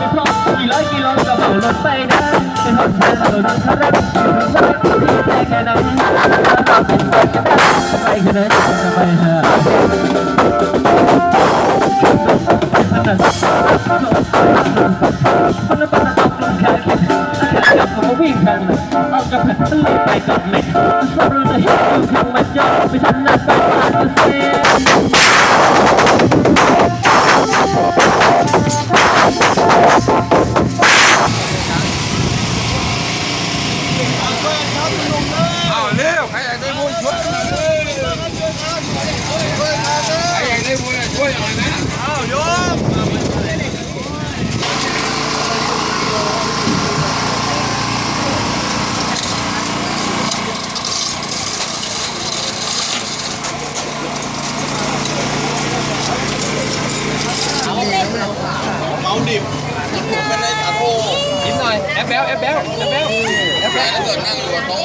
ไปพร้อมกี่ร้อยกิโลก็เหมารถไปได้เป็นหนทางเราดังคารับอยู่ตรงนั้นที่แต่แค่นั้นไปแค่ไหนะไปหาคนละปันตกลงแค่คิดกับผมวิ่งทางไหนเอากระเพาะทะเลไปกับเม็ดสรุปจะเห็นอยู่ข้างมันยอดไม่ทันนัดไปผ่านเสีย เอาเร็วใครอยากได้บุญช่วยใครอยากได้บุญช่วยหน่อยนะเอาโยม เอาดิบผมเป็นไรสาโท กินหน่อยแอบแบลแอบแบลแอบแบลแอบแบล ถ้าเกิดนั่งอยู่บนโต๊ะ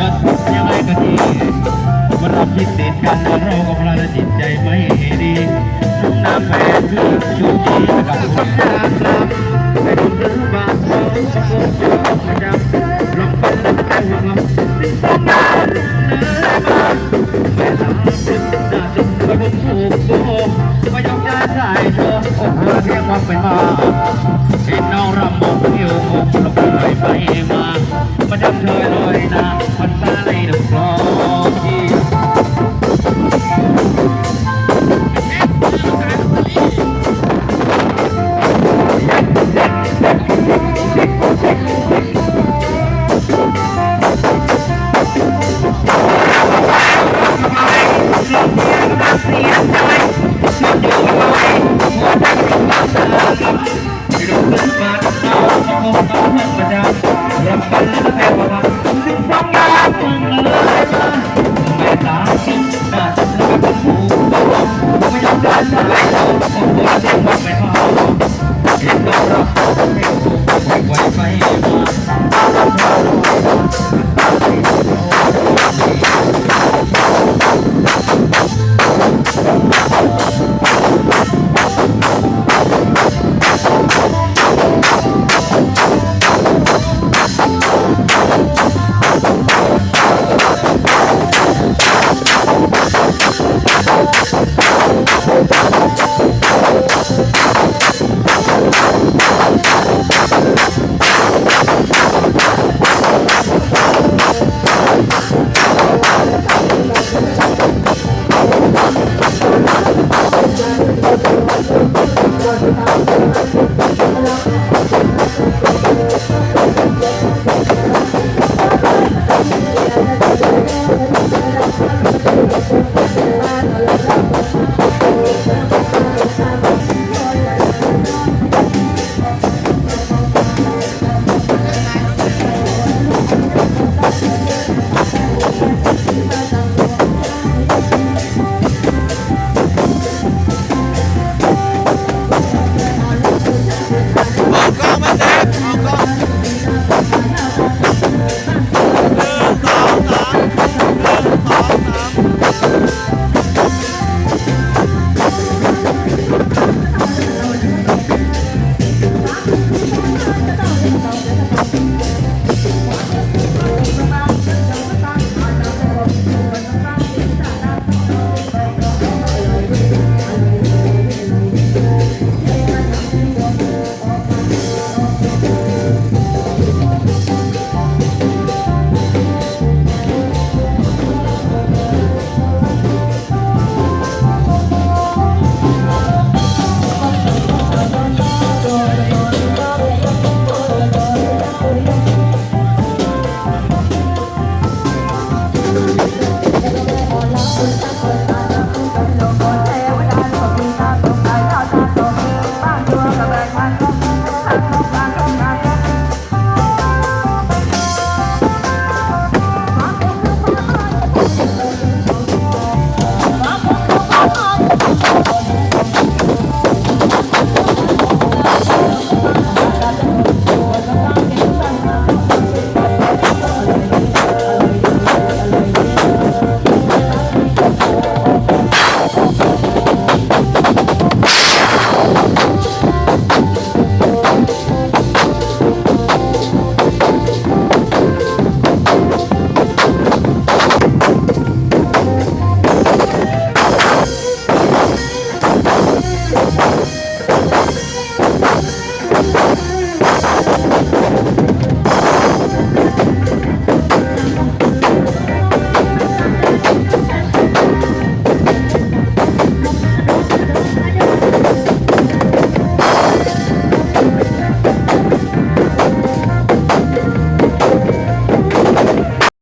จะทำยังไงก็ดีมันเราคิดติดกันเรากับเราจิตใจไม่ดีน้องน้ำแฟนคือชูจีกับคนยากลำให้คุณรู้บ้างสองสองสองประจำลองฟังแล้วแต่หัวเราสิ่งสองนั้นเนื้อบ้านไม่ลำเป็นหน้าจุดกระบุกผูกโบก็ยกย้ายสายโชว์โอ้โหเรียกคว่าเป็นมาเห็นน้องรำมองเที่ยวมงลง